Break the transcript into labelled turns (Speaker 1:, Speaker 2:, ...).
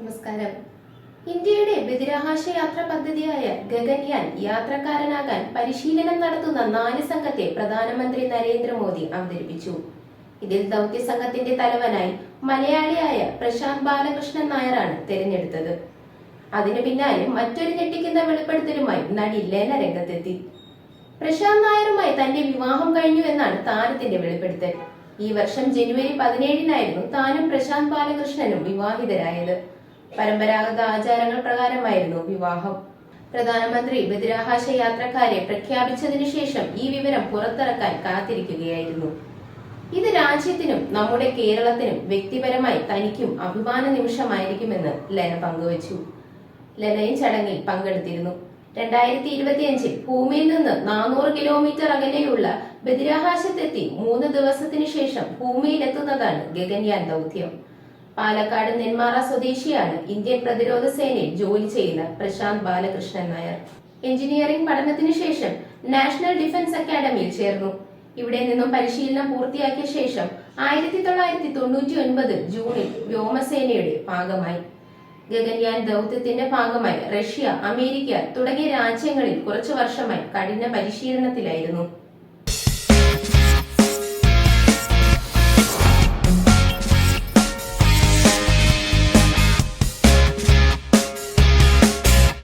Speaker 1: നമസ്കാരം. ഇന്ത്യയുടെ ബഹിരാകാശ യാത്ര പദ്ധതിയായ ഗഗൻയാൻ യാത്രക്കാരനാകാൻ പരിശീലനം നടത്തുന്ന നാല് സംഘത്തെ പ്രധാനമന്ത്രി നരേന്ദ്രമോദി അവതരിപ്പിച്ചു. ഇതിൽ ദൗത്യ സംഘത്തിന്റെ തലവനായി മലയാളിയായ പ്രശാന്ത് ബാലകൃഷ്ണൻ നായരാണ് തെരഞ്ഞെടുത്തത്. അതിനു പിന്നാലെ മറ്റൊരു ഞെട്ടിക്കുന്ന വെളിപ്പെടുത്തലുമായി നടി ലേന രംഗത്തെത്തി. പ്രശാന്ത് നായരുമായി തന്റെ വിവാഹം കഴിഞ്ഞു എന്നാണ് താരത്തിന്റെ വെളിപ്പെടുത്തൽ. ഈ വർഷം ജനുവരി പതിനേഴിനായിരുന്നു താനും പ്രശാന്ത് ബാലകൃഷ്ണനും വിവാഹിതരായത്. പരമ്പരാഗത ആചാരങ്ങൾ പ്രകാരമായിരുന്നു വിവാഹം. പ്രധാനമന്ത്രി ബഹിരാകാശ യാത്രക്കാരെ പ്രഖ്യാപിച്ചതിനു ശേഷം ഈ വിവരം പുറത്തിറക്കാൻ കാത്തിരിക്കുകയായിരുന്നു. ഇത് രാജ്യത്തിനും നമ്മുടെ കേരളത്തിനും വ്യക്തിപരമായി തനിക്കും അഭിമാന നിമിഷമായിരിക്കുമെന്ന് ലെന പങ്കുവച്ചു. ലെനയും ചടങ്ങിൽ പങ്കെടുത്തിരുന്നു. രണ്ടായിരത്തി ഇരുപത്തിയഞ്ചിൽ ഭൂമിയിൽ നിന്ന് നാനൂറ് കിലോമീറ്റർ അകലെയുള്ള ബഹിരാകാശത്തെത്തി മൂന്ന് ദിവസത്തിനു ശേഷം ഭൂമിയിലെത്തുന്നതാണ് ഗഗൻയാൻ ദൗത്യം. പാലക്കാട് നെന്മാറ സ്വദേശിയാണ് ഇന്ത്യൻ പ്രതിരോധ സേനയിൽ ജോലി ചെയ്യുന്ന പ്രശാന്ത് ബാലകൃഷ്ണൻ നായർ. എഞ്ചിനീയറിംഗ് പഠനത്തിനു ശേഷം നാഷണൽ ഡിഫൻസ് അക്കാദമിയിൽ ചേർന്നു. ഇവിടെ നിന്നും പരിശീലനം പൂർത്തിയാക്കിയ ശേഷം ആയിരത്തി തൊള്ളായിരത്തി തൊണ്ണൂറ്റി ഒൻപത് ജൂണിൽ വ്യോമസേനയുടെ ഭാഗമായി. ഗഗൻയാൻ ദൗത്യത്തിന്റെ ഭാഗമായി റഷ്യ അമേരിക്ക തുടങ്ങിയ രാജ്യങ്ങളിൽ കുറച്ചു വർഷമായി കഠിന പരിശീലനത്തിലായിരുന്നു.